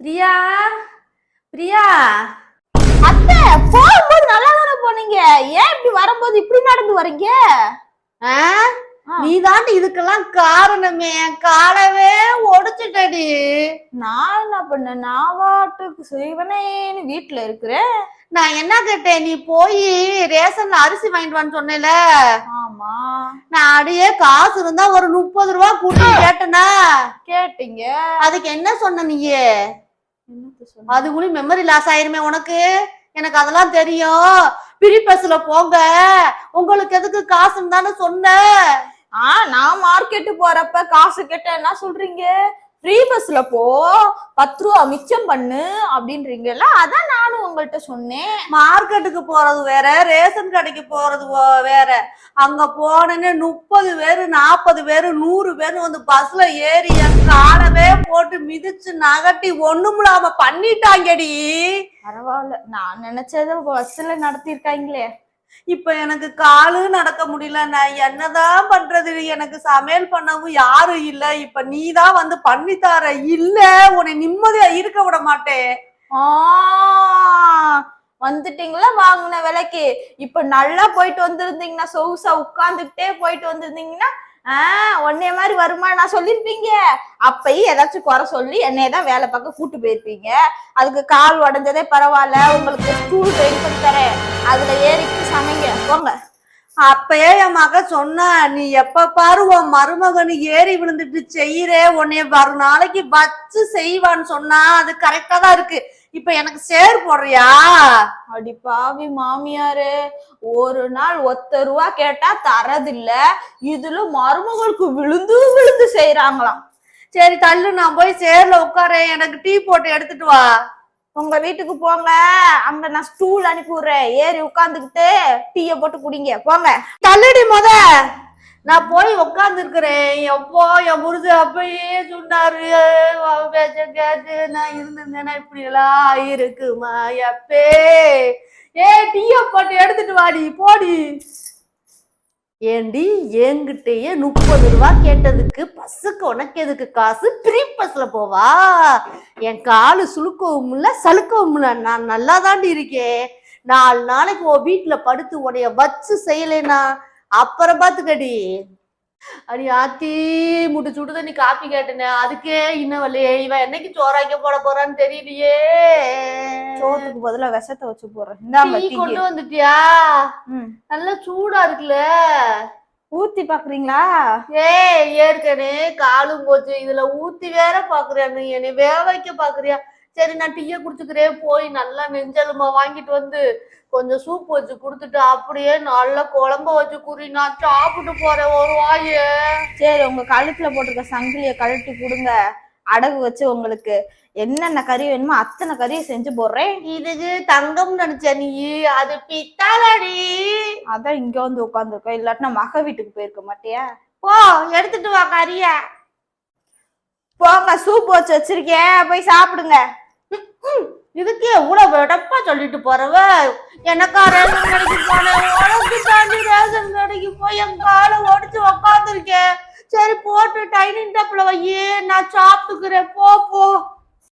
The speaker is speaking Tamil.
பிரியா? பிரியா? அத்தை போகும்போது நல்லா தானே போனீங்க? ஏன் இப்படி வரும்போது இப்படி நடந்து வரீங்க. நீ தாண்டி இதுக்கெல்லாம் காரணமே. காலவே ஒடிச்சுட்டடி. நான் என்ன பண்ணேன்? நான் வாட்டுக்கு செய்வனேன்னு வீட்டுல இருக்கிறேன். நான் என்ன கேட்டேன்? நீ போய் ரேஷன்ல அரிசி வாங்கிட்டு வான்னு சொன்னேல. ஆமா. நான் அடியே காசு இருந்தா ஒரு முப்பது ரூபா கூட்டி கேட்டனா? கேட்டீங்க. அதுக்கு என்ன சொன்ன நீயே? அது கூட மெமரி லாஸ் ஆயிருமே உனக்கு? எனக்கு அதெல்லாம் தெரியும். பிரி பஸ்ல போங்க. உங்களுக்கு எதுக்கு காசுன்னு தானே சொன்ன. ஆ நான் மார்க்கெட்டு போறப்ப காசு கேட்ட என்ன சொல்றீங்க? ஃப்ரீ பஸ்ல போ பத்து ரூபா மிச்சம் பண்ணு அப்படின்றீங்கல்ல அதான் நானும் உங்கள்கிட்ட சொன்னேன். மார்க்கெட்டுக்கு போறது வேற ரேஷன் கடைக்கு போறது வேற. அங்க போனேன்னு முப்பது பேரு நாற்பது பேரு நூறு பேரு வந்து பஸ்ல ஏறி என் காலவே போட்டு மிதிச்சு நகட்டி ஒண்ணுமில்லாம பண்ணிட்டாங்கடி. பரவாயில்ல. நான் நினைச்சத பஸ்ல நடத்திருக்காங்களே இப்ப எனக்கு காலு நடக்க முடியல நான் என்னதான் பண்றது? எனக்கு சமையல் பண்ணவும் யாரும் இல்ல. இப்ப நீ தான் வந்து பண்ணி இல்ல உன்னை நிம்மதியா இருக்க விட மாட்டேன். ஆ வந்துட்டீங்களா வாங்கின விலைக்கு? இப்ப நல்லா போயிட்டு வந்திருந்தீங்கன்னா சொகுசா உட்கார்ந்துகிட்டே போயிட்டு வந்திருந்தீங்கன்னா ஆஹ் உன்னைய மாதிரி வருமா நான் சொல்லிருப்பீங்க அப்பயும் ஏதாச்சும் குறை சொல்லி என்னைய தான் வேலை பார்க்க கூட்டு போயிருப்பீங்க. அதுக்கு கால் உடஞ்சதே பரவாயில்ல உங்களுக்கு ஸ்கூல் ட்ரெயின் பண்ணி தரேன். அதுல ஏறிட்டு சமைங்க போங்க. அப்பயே என் மக சொன்னா நீ எப்ப பாரு உன் மருமகனு ஏறி விழுந்துட்டு செய்யறே. உன்னைய வரு நாளைக்கு வச்சு செய்வான்னு சொன்னா அது கரெக்டா தான் இருக்கு. இப்ப எனக்கு சேர் போடுறியா? அடி பாவி மாமியாரு ஒரு நாள் ஒத்த ரூபா கேட்டா தரதில்ல. இதுல மருமகளுக்கு விழுந்து விழுந்து செய்யறாங்களாம் சரி தள்ளு நான் போய் சேர்ல உட்கார எனக்கு டீ போட்டு எடுத்துட்டு வா. உங்க வீட்டுக்கு போங்க. அங்க நான் ஸ்டூல் அனுப்பி விடுறேன் ஏறி உட்காந்துக்கிட்டு டீய போட்டு குடிங்க. போங்க. தள்ளுடி முத. நான் போய் உட்காந்துருக்குறேன் எப்போ என் முருது அப்பயே சொன்னாரு அவ பேச்ச கேட்டு நான் இருந்திருந்தேன்னா இப்படி எல்லாம் இருக்குமா எப்பே ஏ டீய போட்டு எடுத்துட்டு வாடி போடி. ஏண்டி என்கிட்டயே முப்பது ரூபா கேட்டதுக்கு பஸ்ஸுக்கு உனக்கு எதுக்கு காசு? ப்ரீ பஸ்ல போவா? என் காலு சுழுக்கவும்ல இல்ல சலுக்கவும் இல்லை. நான் நல்லா தாண்டி இருக்கேன். நாலு நாளைக்கு உன் வீட்டுல படுத்து உடைய வச்சு செய்யலைனா அப்புறம் பாத்துக்கடி. அடி ஆத்தி முட்டு சுடு தண்ணி காப்பி கேட்டனே. அதுக்கே இன்னும் வரலையே இவன் என்னைக்கு சோறாக்க போட போறான்னு தெரியலையே. சோத்துக்கு பதிலா விஷத்தை வச்சு இந்தாங்க டீ. கொண்டு வந்துட்டியா. நல்லா சூடா இருக்குல்ல. ஊத்தி பாக்குறீங்களா? ஏய் ஏற்கனவே காலும் போச்சு. இதுல ஊத்தி வேற பாக்குறியா நீ? என்னை வேக வைக்க பாக்குறியா? சரி நான் டீய குடிச்சுக்கிறேன். போய் நல்லா நெஞ்சலுமா வாங்கிட்டு வந்து கொஞ்சம் சூப் வச்சு கொடுத்துட்டு அப்படியே நல்லா குழம்ப வச்சு குறி நான் சாப்பிட்டு போறேன் ஒரு வாயே. சரி உங்க கழுத்துல போட்டிருக்க சங்கிலிய கழட்டி கொடுங்க. அடகு வச்சு உங்களுக்கு என்னென்ன கறி வேணுமோ அத்தனை கறியை செஞ்சு போடுறேன். இதுக்கு தங்கம் நினைச்ச நீ அது பித்தாலடி அதான் இங்க வந்து உட்காந்துருக்கோம் இல்லாட்டினா மக வீட்டுக்கு போயிருக்க மாட்டியா? போ எடுத்துட்டு வா கறிய. போங்க சூப் வச்சு வச்சிருக்கேன். போய் சாப்பிடுங்க. இதுக்கு எவ்வளவு வெடப்பா சொல்லிட்டு போறவ? எனக்கா ரேஷன் கடைக்கு போனேன். உனக்கு தாண்டி ரேஷன் கடைக்கு போய் என் காலை ஒடிச்சு உக்காந்துருக்கேன். சரி போட்டு டைனிங் டேபிள் வையே நான் சாப்பிட்டுக்கிறேன். போ போ.